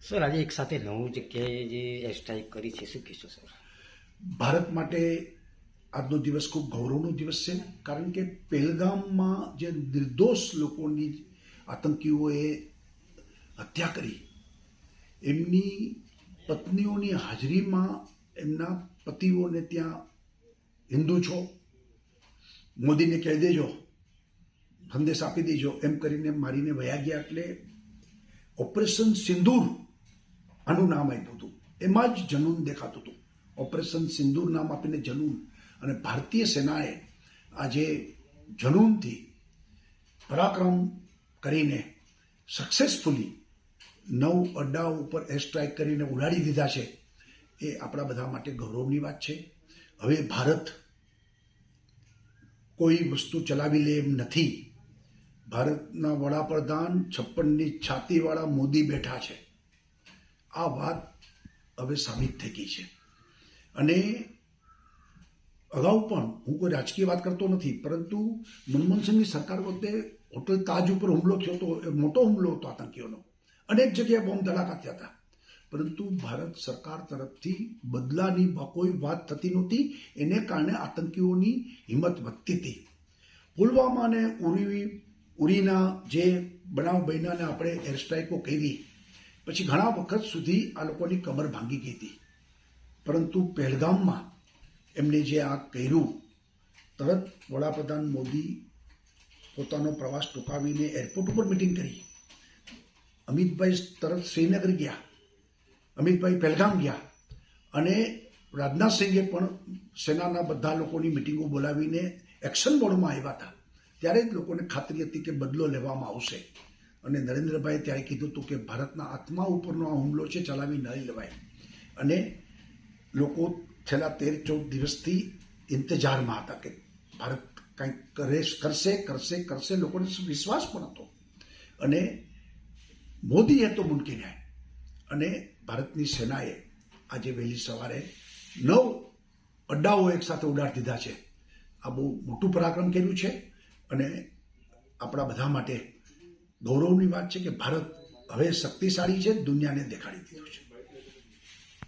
Sir, આજે એક સાથે નવું જગ્યાએ જે એર સ્ટ્રાઇક કરી છે, શું કહેશો સર? ભારત માટે આજનો દિવસ ખૂબ ગૌરવનો દિવસ છે, કારણ કે પહેલગામમાં જે નિર્દોષ લોકોની આતંકીઓએ હત્યા કરી, એમની પત્નીઓની હાજરીમાં એમના પતિઓને ત્યાં હિન્દુ છો, મોદીને કહી દેજો, સંદેશ આપી દેજો, એમ કરીને મારીને વયા ગયા એટલે ઓપરેશન સિંદૂર આનું નામ આપ્યું હતું એમાં જ જનૂન દેખાતું હતું. ઓપરેશન સિંદૂર નામ આપીને જનૂન. અને ભારતીય સેનાએ આજે જનૂનથી પરાક્રમ કરીને સક્સેસફુલી નવ અડ્ડા ઉપર એર સ્ટ્રાઇક કરીને ઉડાડી દીધા છે. એ આપણા બધા માટે ગૌરવની વાત છે. હવે ભારત કોઈ વસ્તુ ચલાવી લે એમ નથી. ભારતના વડાપ્રધાન છપ્પનની છાતીવાળા મોદી બેઠા છે. આ વાત હવે સાબિત થઈ ગઈ છે. અને અગાઉ પણ હું કોઈ રાજકીય વાત કરતો નથી, પરંતુ મનમોહનસિંહની સરકાર વખતે હોટલ તાજ ઉપર હુમલો થયો હતો, એ મોટો હુમલો હતો આતંકીઓનો. અનેક જગ્યાએ બોમ્બ ધડાકા થયા હતા. પરંતુ ભારત સરકાર તરફથી બદલાની કોઈ વાત થતી નહોતી, એને કારણે આતંકીઓની હિંમત વધતી હતી. પુલવામા અને ઉરી ઉરીના જે બનાવ બન્યાને આપણે એર સ્ટ્રાઇકો કરી પછી ઘણા વખત સુધી આ લોકોની કમર ભાંગી ગઈ હતી. પરંતુ પહેલગામમાં એમને જે આ કર્યું, તરત વડાપ્રધાન મોદી પોતાનો પ્રવાસ ટૂંકાવીને એરપોર્ટ ઉપર મિટિંગ કરી. અમિતભાઈ તરત શ્રીનગર ગયા. અમિતભાઈ પહેલગામ ગયા. અને રાજનાથ સિંહે પણ સેનાના બધા લોકોની મિટિંગો બોલાવીને એક્શન મોડમાં આવ્યા હતા. ત્યારે જ લોકોને ખાતરી હતી કે બદલો લેવામાં આવશે. અને નરેન્દ્રભાઈએ ત્યારે કીધું હતું કે ભારતના આત્મા ઉપરનો આ હુમલો છે, ચલાવી નહીં લેવાય. અને લોકો છેલ્લા તેર ચૌદ દિવસથી ઇંતજારમાં હતા કે ભારત કંઈક કરે, કરશે કરશે કરશે, લોકોને વિશ્વાસ પણ હતો. અને મોદીએ તો મૂકી જાય અને ભારતની સેનાએ આજે વહેલી સવારે નવ અડ્ડાઓ એકસાથે ઉડાડી દીધા છે. આ બહુ મોટું પરાક્રમ કર્યું છે અને આપણા બધા માટે ગૌરવની વાત છે કે ભારત હવે શક્તિશાળી છે દુનિયાને દેખાડી દીધું છે.